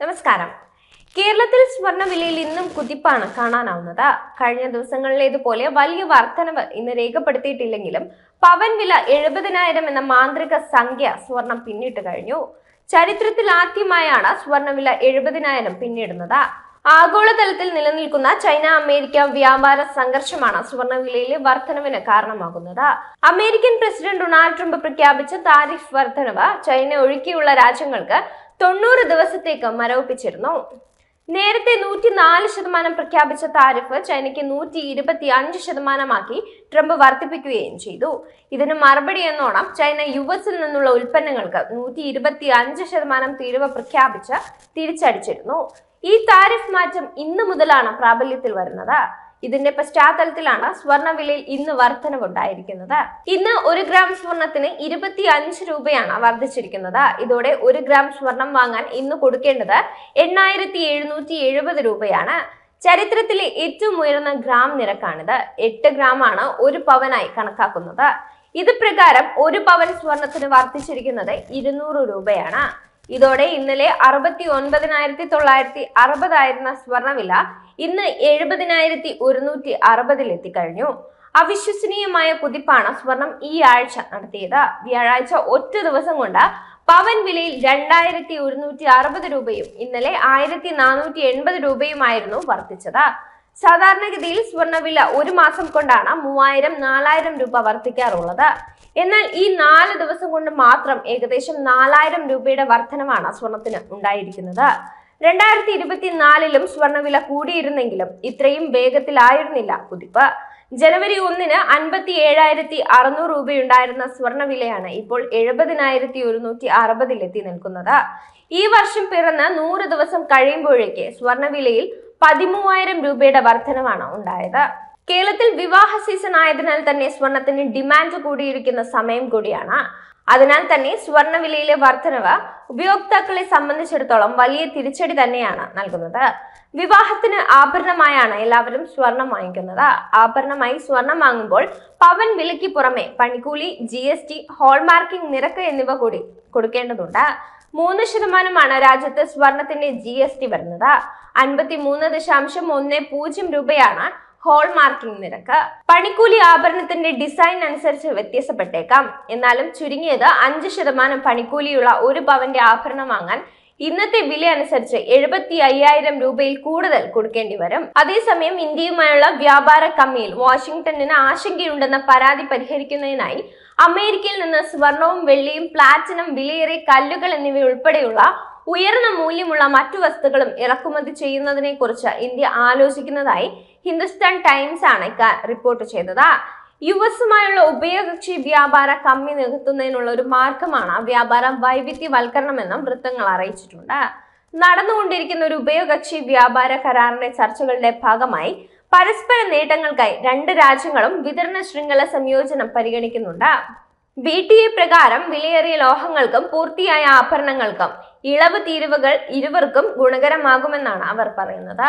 നമസ്കാരം. കേരളത്തിൽ സ്വർണവിലയിൽ ഇന്നും കുതിപ്പാണ് കാണാനാവുന്നത്. കഴിഞ്ഞ ദിവസങ്ങളിലേതുപോലെ വലിയ വർധനവ് ഇന്ന് രേഖപ്പെടുത്തിയിട്ടില്ലെങ്കിലും പവൻ വില എഴുപതിനായിരം എന്ന മാന്ത്രിക സംഖ്യ സ്വർണം പിന്നിട്ട് കഴിഞ്ഞു. ചരിത്രത്തിൽ ആദ്യമായാണ് സ്വർണവില എഴുപതിനായിരം പിന്നിടുന്നത്. ആഗോളതലത്തിൽ നിലനിൽക്കുന്ന ചൈന അമേരിക്ക വ്യാപാര സംഘർഷമാണ് സ്വർണവിലയിലെ വർധനവിന് കാരണമാകുന്നത്. അമേരിക്കൻ പ്രസിഡന്റ് ഡൊണാൾഡ് ട്രംപ് പ്രഖ്യാപിച്ച താരിഫ് വർധനവ് ചൈന ഒഴികെയുള്ള രാജ്യങ്ങൾക്ക് തൊണ്ണൂറ് ദിവസത്തേക്ക് മരവിപ്പിച്ചിരുന്നു. നേരത്തെ നൂറ്റി നാല് ശതമാനം പ്രഖ്യാപിച്ച താരിഫ് ചൈനയ്ക്ക് നൂറ്റി ഇരുപത്തി അഞ്ച് ശതമാനമാക്കി ട്രംപ് വർദ്ധിപ്പിക്കുകയും ചെയ്തു. ഇതിന് മറുപടി എന്നോണം ചൈന യു എസിൽ നിന്നുള്ള ഉൽപ്പന്നങ്ങൾക്ക് നൂറ്റി ഇരുപത്തി അഞ്ച് ശതമാനം തീരുവ പ്രഖ്യാപിച്ച് തിരിച്ചടിച്ചിരുന്നു. ഈ താരിഫ് മാറ്റം ഇന്ന് മുതലാണ് പ്രാബല്യത്തിൽ വരുന്നത്. ഇതിന്റെ പശ്ചാത്തലത്തിലാണ് സ്വർണവിലയിൽ ഇന്ന് വർധനവുണ്ടായിരിക്കുന്നത്. ഇന്ന് ഒരു ഗ്രാം സ്വർണത്തിന് ഇരുപത്തി അഞ്ച് രൂപയാണ് വർദ്ധിച്ചിരിക്കുന്നത്. ഇതോടെ ഒരു ഗ്രാം സ്വർണം വാങ്ങാൻ ഇന്ന് കൊടുക്കേണ്ടത് എണ്ണായിരത്തി എഴുന്നൂറ്റി എഴുപത് രൂപയാണ്. ചരിത്രത്തിലെ ഏറ്റവും ഉയർന്ന ഗ്രാം നിരക്കാണിത്. എട്ട് ഗ്രാം ആണ് ഒരു പവനായി കണക്കാക്കുന്നത്. ഇത് പ്രകാരം ഒരു പവൻ സ്വർണത്തിന് വർദ്ധിച്ചിരിക്കുന്നത് ഇരുന്നൂറ് രൂപയാണ്. ഇതോടെ ഇന്നലെ അറുപത്തി ഒൻപതിനായിരത്തി തൊള്ളായിരത്തി അറുപതായിരുന്ന സ്വർണവില ഇന്ന് എഴുപതിനായിരത്തി ഒരുന്നൂറ്റി അറുപതിലെത്തിക്കഴിഞ്ഞു അവിശ്വസനീയമായ കുതിപ്പാണ് സ്വർണം ഈ ആഴ്ച നടത്തിയത്. വ്യാഴാഴ്ച ഒറ്റ ദിവസം കൊണ്ട് പവൻ വിലയിൽ രണ്ടായിരത്തി ഒരുന്നൂറ്റി അറുപത് രൂപയും ഇന്നലെ ആയിരത്തി നാനൂറ്റി എൺപത് രൂപയുമായിരുന്നു വർദ്ധിച്ചത്. സാധാരണഗതിയിൽ സ്വർണവില ഒരു മാസം കൊണ്ടാണ് മൂവായിരം നാലായിരം രൂപ വർദ്ധിക്കാറുള്ളത്. എന്നാൽ ഈ നാല് ദിവസം കൊണ്ട് മാത്രം ഏകദേശം നാലായിരം രൂപയുടെ വർധനമാണ് സ്വർണത്തിന് ഉണ്ടായിരിക്കുന്നത്. രണ്ടായിരത്തി ഇരുപത്തിനാലിലും സ്വർണവില കൂടിയിരുന്നെങ്കിലും ഇത്രയും വേഗത്തിലായിരുന്നില്ല കുതിപ്പ്. ജനുവരി ഒന്നിന് അൻപത്തി ഏഴായിരത്തി അറുന്നൂറ് രൂപയുണ്ടായിരുന്ന സ്വർണവിലയാണ് ഇപ്പോൾ എഴുപതിനായിരത്തി ഒരുന്നൂറ്റി അറുപതിലെത്തി നിൽക്കുന്നത്. ഈ വർഷം പിറന്ന് നൂറ് ദിവസം കഴിയുമ്പോഴേക്ക് സ്വർണവിലയിൽ പതിമൂവായിരം രൂപയുടെ വർധനമാണ് ഉണ്ടായത്. കേരളത്തിൽ വിവാഹ സീസൺ ആയതിനാൽ തന്നെ സ്വർണത്തിന് ഡിമാൻഡ് കൂടിയിരിക്കുന്ന സമയം കൂടിയാണ്. അതിനാൽ തന്നെ സ്വർണവിലയിലെ വർധനവ് ഉപയോക്താക്കളെ സംബന്ധിച്ചിടത്തോളം വലിയ തിരിച്ചടി തന്നെയാണ് നൽകുന്നത്. വിവാഹത്തിന് ആഭരണമായാണ് എല്ലാവരും സ്വർണം വാങ്ങിക്കുന്നത്. ആഭരണമായി സ്വർണം വാങ്ങുമ്പോൾ പവൻ വിലയ്ക്ക് പുറമെ പണിക്കൂലി ജി എസ് ടി ഹോൾമാർക്കിംഗ് നിരക്ക് എന്നിവ കൂടി കൊടുക്കേണ്ടതുണ്ട്. മൂന്ന് ശതമാനമാണ് രാജ്യത്ത് സ്വർണത്തിന്റെ ജി എസ് ടി വരുന്നത്. അൻപത്തി മൂന്ന് ദശാംശം ഒന്ന് പൂജ്യം രൂപയാണ് ഹോൾമാർക്കിംഗ് നിരക്ക്. പണിക്കൂലി ആഭരണത്തിന്റെ ഡിസൈൻ അനുസരിച്ച് വ്യത്യാസപ്പെട്ടേക്കാം. എന്നാലും ചുരുങ്ങിയത് അഞ്ച് ശതമാനം പണിക്കൂലിയുള്ള ഒരു പവന്റെ ആഭരണം വാങ്ങാൻ ഇന്നത്തെ വില അനുസരിച്ച് എഴുപത്തി അയ്യായിരം രൂപയിൽ കൂടുതൽ കൊടുക്കേണ്ടി വരും. അതേസമയം ഇന്ത്യയുമായുള്ള വ്യാപാര കമ്മിയിൽ വാഷിംഗ്ടണിന് ആശങ്കയുണ്ടെന്ന പരാതി പരിഹരിക്കുന്നതിനായി അമേരിക്കയിൽ നിന്ന് സ്വർണവും വെള്ളിയും പ്ലാറ്റിനം വിലയേറിയ കല്ലുകൾ എന്നിവയുൾപ്പെടെയുള്ള ഉയർന്ന മൂല്യമുള്ള മറ്റു വസ്തുക്കളും ഇറക്കുമതി ചെയ്യുന്നതിനെ കുറിച്ച് ഇന്ത്യ ആലോചിക്കുന്നതായി ഹിന്ദുസ്ഥാൻ ടൈംസ് ആണ് റിപ്പോർട്ട് ചെയ്തത്. യു എസുമായുള്ള ഉഭയകക്ഷി വ്യാപാര കമ്മി നികത്തുന്നതിനുള്ള ഒരു മാർഗമാണ് വ്യാപാരം വൈവിധ്യവൽക്കരണമെന്നും വൃത്തങ്ങൾ അറിയിച്ചിട്ടുണ്ട്. നടന്നുകൊണ്ടിരിക്കുന്ന ഒരു ഉഭയകക്ഷി വ്യാപാര കരാറിന്റെ ചർച്ചകളുടെ ഭാഗമായി പരസ്പര നേട്ടങ്ങൾക്കായി രണ്ട് രാജ്യങ്ങളും വിതരണ ശൃംഖല സംയോജനം പരിഗണിക്കുന്നുണ്ട്. ബി ടി എ പ്രകാരം വിലയേറിയ ലോഹങ്ങൾക്കും പൂർത്തിയായ ആഭരണങ്ങൾക്കും ഇളവ് തീരുവകൾ ഇരുവർക്കും ഗുണകരമാകുമെന്നാണ് അവർ പറയുന്നത്.